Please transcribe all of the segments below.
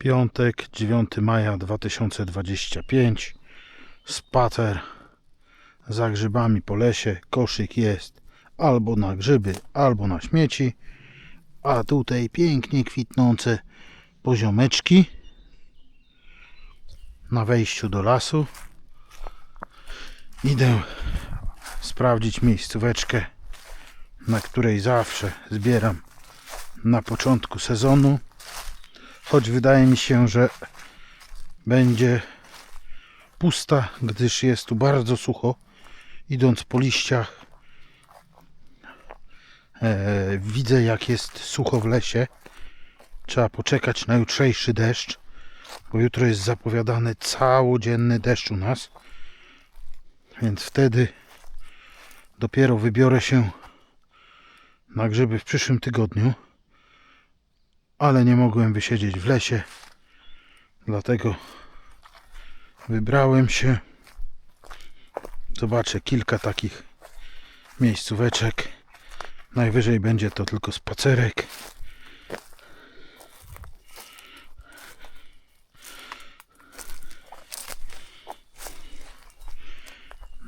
Piątek, 9 maja 2025. Spacer za grzybami po lesie. Koszyk jest albo na grzyby, albo na śmieci. A tutaj pięknie kwitnące poziomeczki na wejściu do lasu. Idę sprawdzić miejscóweczkę, na której zawsze zbieram na początku sezonu. Choć wydaje mi się, że będzie pusta, gdyż jest tu bardzo sucho. Idąc po liściach, e, widzę jak jest sucho w lesie. Trzeba poczekać na jutrzejszy deszcz, bo jutro jest zapowiadany całodzienny deszcz u nas. Więc wtedy dopiero wybiorę się na grzyby w przyszłym tygodniu. Ale nie mogłem wysiedzieć w lesie. Dlatego wybrałem się. Zobaczę kilka takich miejscóweczek. Najwyżej będzie to tylko spacerek.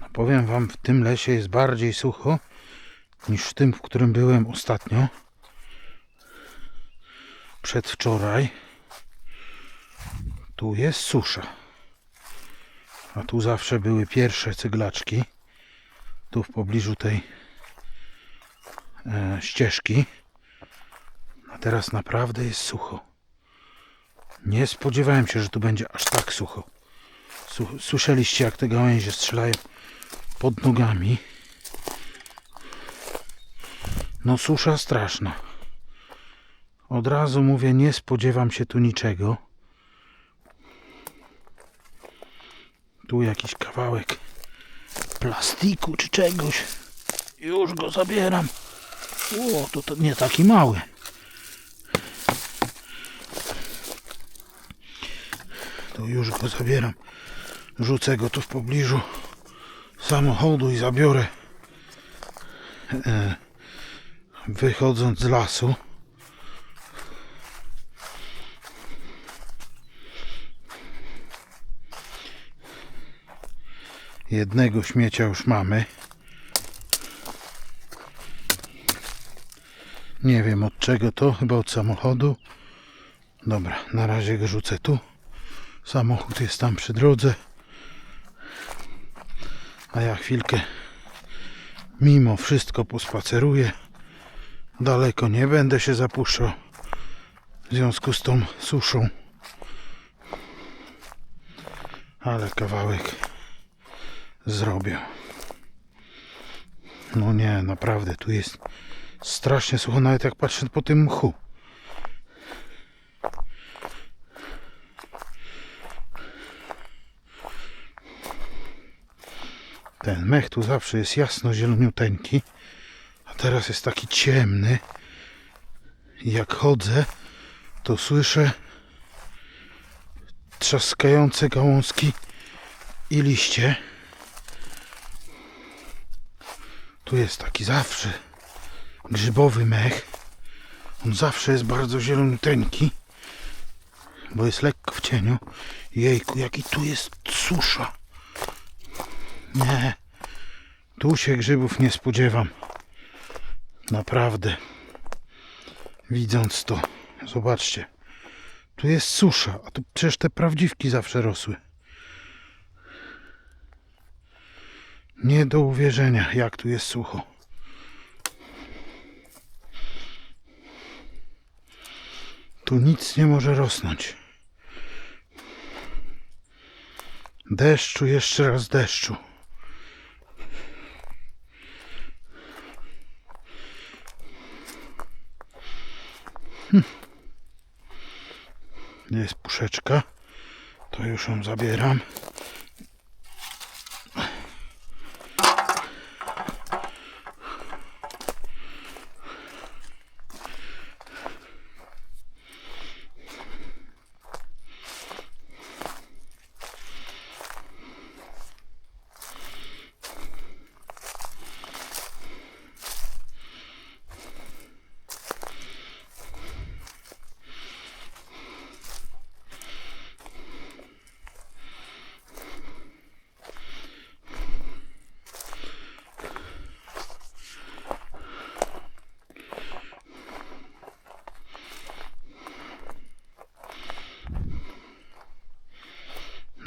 No powiem wam, w tym lesie jest bardziej sucho niż w tym, w którym byłem ostatnio. Przedwczoraj. Tu jest susza. A tu zawsze były pierwsze cyglaczki. Tu w pobliżu tej e, ścieżki. A teraz naprawdę jest sucho. Nie spodziewałem się, że tu będzie aż tak sucho. Su- Słyszeliście, jak te gałęzie strzelają pod nogami. No susza straszna. Od razu mówię, nie spodziewam się tu niczego. Tu jakiś kawałek plastiku czy czegoś. Już go zabieram. O, to, to nie taki mały. To już go zabieram. Rzucę go tu w pobliżu samochodu i zabiorę. E, wychodząc z lasu. Jednego śmiecia już mamy. Nie wiem od czego to, chyba od samochodu. Dobra, na razie go rzucę tu. Samochód jest tam przy drodze. A ja chwilkę mimo wszystko pospaceruję. Daleko nie będę się zapuszczał w związku z tą suszą. Ale kawałek zrobię. No nie, naprawdę, tu jest strasznie sucho, nawet jak patrzę po tym mchu. Ten mech tu zawsze jest jasno zieloniuteńki, a teraz jest taki ciemny. Jak chodzę, to słyszę trzaskające gałązki i liście. Tu jest taki zawsze grzybowy mech. On zawsze jest bardzo zieloniuteńki, bo jest lekko w cieniu. Jejku, jaki tu jest susza. Nie, tu się grzybów nie spodziewam. Naprawdę. Widząc to, zobaczcie. Tu jest susza, a tu przecież te prawdziwki zawsze rosły. Nie do uwierzenia, jak tu jest sucho. Tu nic nie może rosnąć. Deszczu, jeszcze raz deszczu. Hm. Jest puszeczka. To już ją zabieram.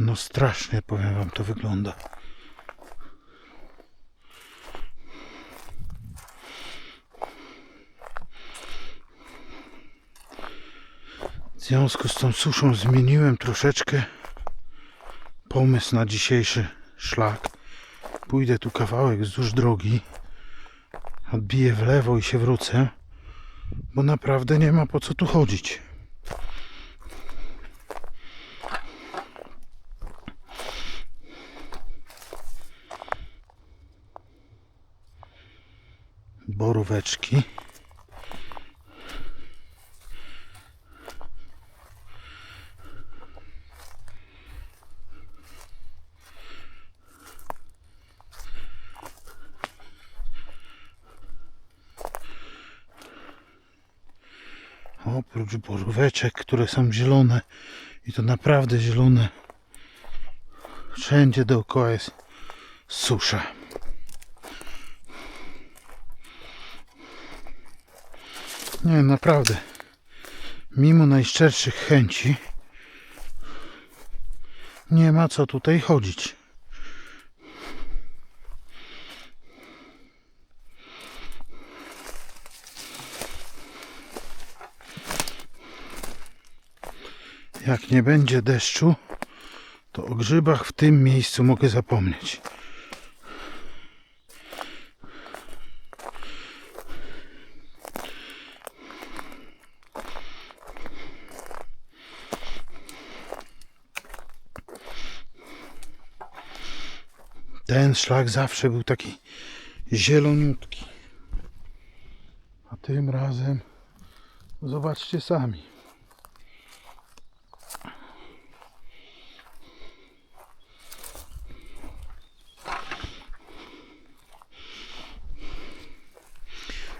No strasznie, powiem wam, to wygląda. W związku z tą suszą zmieniłem troszeczkę pomysł na dzisiejszy szlak. Pójdę tu kawałek wzdłuż drogi, odbiję w lewo i się wrócę, bo naprawdę nie ma po co tu chodzić. Boróweczki. Oprócz boróweczek, które są zielone i to naprawdę zielone, wszędzie dookoła jest susza. Nie, naprawdę. Mimo najszczerszych chęci nie ma co tutaj chodzić. Jak nie będzie deszczu, to o grzybach w tym miejscu mogę zapomnieć. Ten szlak zawsze był taki zieloniutki. A tym razem zobaczcie sami.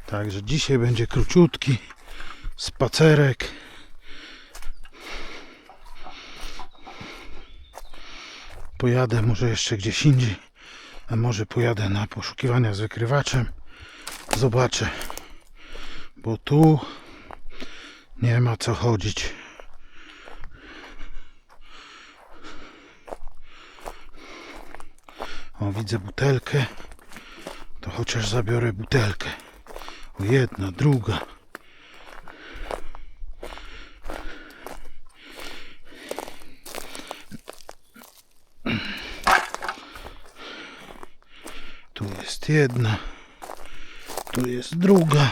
Także dzisiaj będzie króciutki spacerek. Pojadę może jeszcze gdzieś indziej, a może pojadę na poszukiwania z wykrywaczem. Zobaczę, bo tu nie ma co chodzić. O, widzę butelkę. To chociaż zabiorę butelkę. O, jedna, druga. Tu jest jedna. Tu jest druga.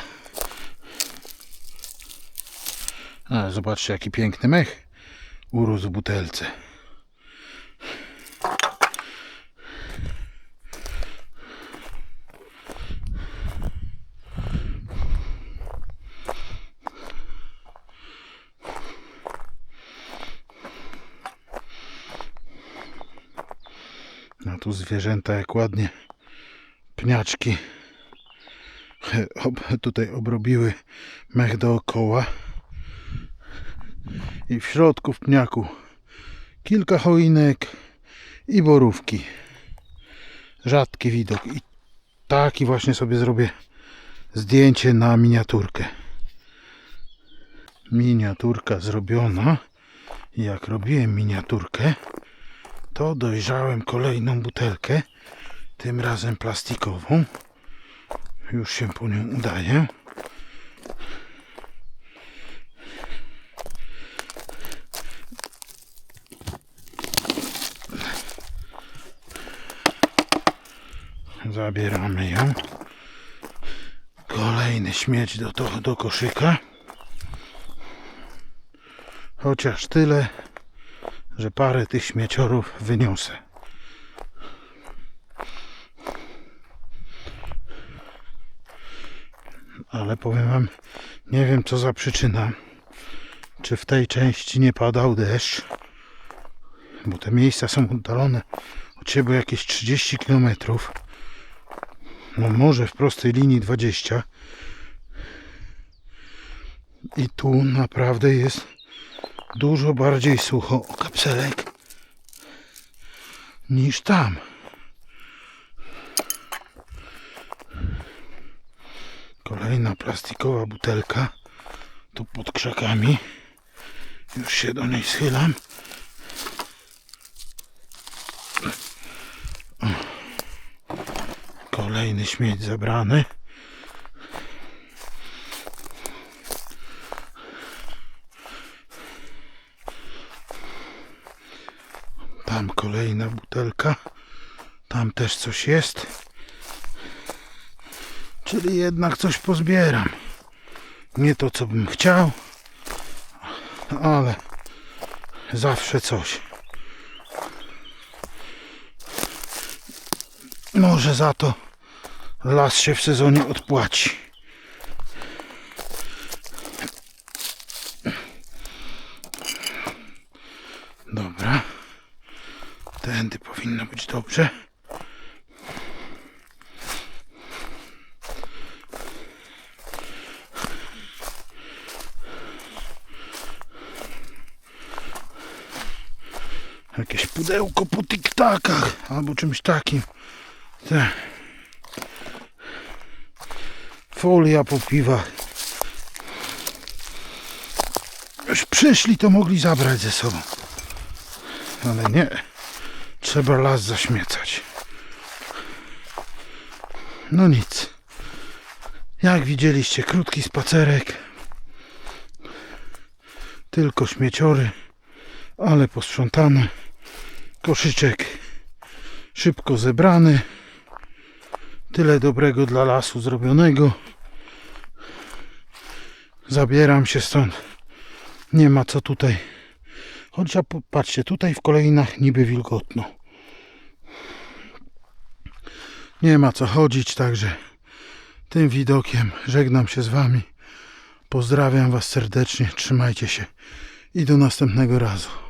A, zobaczcie jaki piękny mech urósł w butelce. A tu zwierzęta jak ładnie pniaczki tutaj obrobiły mech dookoła. I w środku w pniaku kilka choinek i borówki. Rzadki widok. I taki właśnie sobie zrobię zdjęcie na miniaturkę. Miniaturka zrobiona. Jak robiłem miniaturkę to dojrzałem kolejną butelkę tym razem plastikową. Już się po nią udaję zabieramy ją. Kolejny śmieć do, do, do koszyka. Chociaż tyle że parę tych śmieciorów wyniosę ale powiem wam nie wiem co za przyczyna. Czy w tej części nie padał deszcz? Bo te miejsca są oddalone od siebie jakieś 30 km no może w prostej linii 20 i tu naprawdę jest dużo bardziej sucho o kapselek niż tam Kolejna plastikowa butelka tu pod krzakami. Już się do niej schylam. Kolejny śmieć zabrany. Tam kolejna butelka. Tam też coś jest. Czyli jednak coś pozbieram. Nie to, co bym chciał, ale zawsze coś. Może za to las się w sezonie odpłaci. Jakieś pudełko po tiktakach albo czymś takim. Te. Folia po piwach. Już przyszli, to mogli zabrać ze sobą. Ale nie. Trzeba las zaśmiecać. No nic. Jak widzieliście, krótki spacerek. Tylko śmieciory, ale posprzątane. Koszyczek szybko zebrany. Tyle dobrego dla lasu zrobionego. Zabieram się stąd. Nie ma co tutaj. Chociaż patrzcie, tutaj w kolejnach niby wilgotno. Nie ma co chodzić, także tym widokiem żegnam się z Wami. Pozdrawiam Was serdecznie, trzymajcie się i do następnego razu.